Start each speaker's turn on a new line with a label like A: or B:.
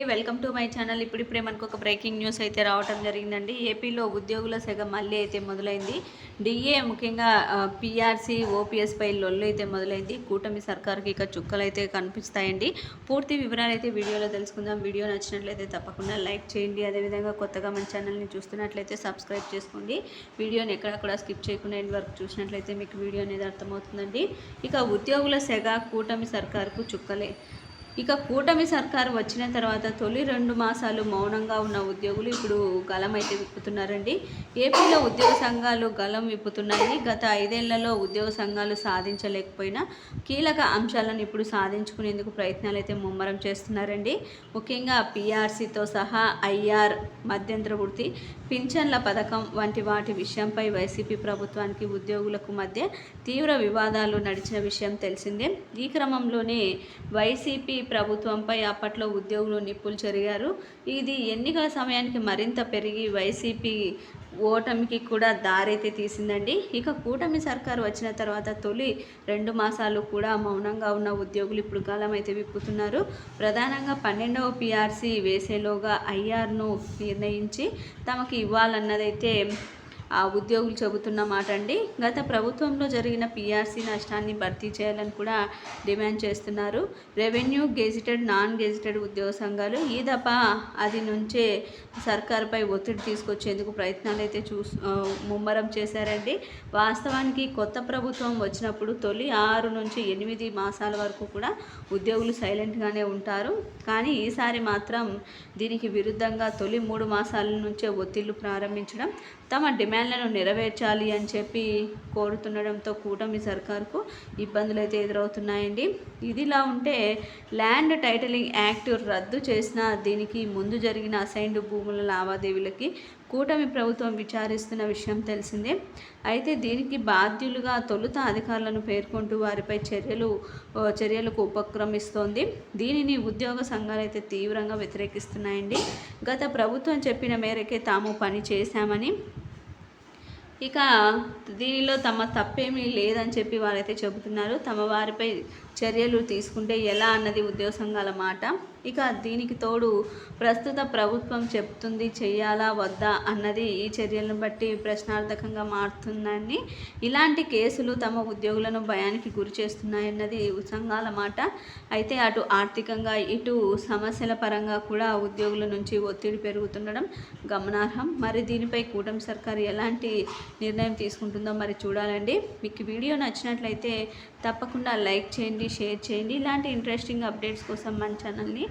A: Welcome to my channel ఇప్పుడిప్పుడే మనకు ఒక బ్రేకింగ్ న్యూస్ అయితే రావడం జరిగిందండి. ఏపీలో ఉద్యోగుల సెగ మళ్ళీ అయితే మొదలైంది. డిఏ ముఖ్యంగా పిఆర్సీ ఓపీఎస్పై లొల్లు అయితే మొదలైంది. కూటమి సర్కార్కి ఇక చుక్కలు అయితే కనిపిస్తాయండి. పూర్తి వివరాలు అయితే వీడియోలో తెలుసుకుందాం. వీడియో నచ్చినట్లయితే తప్పకుండా లైక్ చేయండి. అదేవిధంగా కొత్తగా మన ఛానల్ని చూస్తున్నట్లయితే సబ్స్క్రైబ్ చేసుకోండి. వీడియోని ఎక్కడ కూడా స్కిప్ చేయకుండా ఎండ్ వరకు చూసినట్లయితే మీకు వీడియో అనేది అర్థమవుతుందండి. ఇక ఉద్యోగుల సెగ కూటమి సర్కార్కు చుక్కలే ఇక కూటమి సర్కారు వచ్చిన తర్వాత తొలి రెండు మాసాలు మౌనంగా ఉన్న ఉద్యోగులు ఇప్పుడు గలం అయితే విప్పుతున్నారండి. ఏపీలో ఉద్యోగ సంఘాలు గలం విప్పుతున్నాయి. గత ఐదేళ్ళలో ఉద్యోగ సంఘాలు సాధించలేకపోయినా కీలక అంశాలను ఇప్పుడు సాధించుకునేందుకు ప్రయత్నాలు అయితే ముమ్మరం చేస్తున్నారండి. ముఖ్యంగా పీఆర్సీతో సహా ఐఆర్ మధ్యంతర వృత్తి పింఛన్ల పథకం వంటి వాటి విషయంపై వైసీపీ ప్రభుత్వానికి ఉద్యోగులకు మధ్య తీవ్ర వివాదాలు నడిచిన విషయం తెలిసిందే. ఈ క్రమంలోనే వైసీపీ ప్రభుత్వంపై అప్పట్లో ఉద్యోగులు నిప్పులు చెరిగారు. ఇది ఎన్నికల సమయానికి మరింత పెరిగి వైసీపీ ఓటమికి కూడా దారైతే తీసిందండి. ఇక కూటమి సర్కారు వచ్చిన తర్వాత తొలి రెండు మాసాలు కూడా మౌనంగా ఉన్న ఉద్యోగులు ఇప్పుడు కాలం అయితే విప్పుతున్నారు. ప్రధానంగా పన్నెండవ పిఆర్సీ వేసేలోగా ఐఆర్ను నిర్ణయించి తమకు ఇవ్వాలన్నదైతే ఆ ఉద్యోగులు చెబుతున్న మాట అండి గత ప్రభుత్వంలో జరిగిన పీఆర్సీ నష్టాన్ని భర్తీ చేయాలని కూడా డిమాండ్ చేస్తున్నారు. రెవెన్యూ గెజిటెడ్ నాన్ గెజిటెడ్ ఉద్యోగ సంఘాలు ఈ దఫ అది నుంచే సర్కారుపై ఒత్తిడి తీసుకొచ్చేందుకు ప్రయత్నాలు అయితే చూ ముమ్మరం చేశారండి. వాస్తవానికి కొత్త ప్రభుత్వం వచ్చినప్పుడు తొలి ఆరు నుంచి ఎనిమిది మాసాల వరకు కూడా ఉద్యోగులు సైలెంట్గానే ఉంటారు. కానీ ఈసారి మాత్రం దీనికి విరుద్ధంగా తొలి మూడు మాసాల నుంచే ఒత్తిళ్ళు ప్రారంభించడం తమ డిమాండ్ డిమాండ్లను నెరవేర్చాలి అని చెప్పి కోరుతుండడంతో కూటమి సర్కార్కు ఇబ్బందులు అయితే ఎదురవుతున్నాయండి. ఇదిలా ఉంటే ల్యాండ్ టైటిలింగ్ యాక్ట్ రద్దు చేసిన దీనికి ముందు జరిగిన అసైన్డ్ భూముల లావాదేవీలకి కూటమి ప్రభుత్వం విచారిస్తున్న విషయం తెలిసిందే. అయితే దీనికి బాధ్యులుగా తొలుత అధికారులను పేర్కొంటూ వారిపై చర్యలు చర్యలకు ఉపక్రమిస్తోంది. దీనిని ఉద్యోగ సంఘాలు అయితే తీవ్రంగా వ్యతిరేకిస్తున్నాయండి. గత ప్రభుత్వం చెప్పిన మేరకే తాము పని చేశామని ఇక దీనిలో తమ తప్పేమీ లేదని చెప్పి వారైతే చెబుతున్నారు. తమ వారిపై చర్యలు తీసుకుంటే ఎలా అన్నది ఉద్యోగ సంఘాల మాట. ఇక దీనికి తోడు ప్రస్తుత ప్రభుత్వం చెప్తుంది చేయాలా వద్దా అన్నది ఈ చర్యలను బట్టి ప్రశ్నార్థకంగా మారుతుందని ఇలాంటి కేసులు తమ ఉద్యోగులను భయానికి గురి చేస్తున్నాయన్నది సంఘాల మాట. అయితే అటు ఆర్థికంగా ఇటు సమస్యల పరంగా కూడా ఉద్యోగుల నుంచి ఒత్తిడి పెరుగుతుండడం గమనార్హం. మరి దీనిపై కూటమి సర్కారు ఎలాంటి నిర్ణయం తీసుకుంటుందో మరి చూడాలండి. మీకు వీడియో నచ్చినట్లయితే తప్పకుండా లైక్ చేయండి షేర్ చేయండి. ఇలాంటి ఇంట్రెస్టింగ్ అప్డేట్స్ కోసం మన ఛానల్ని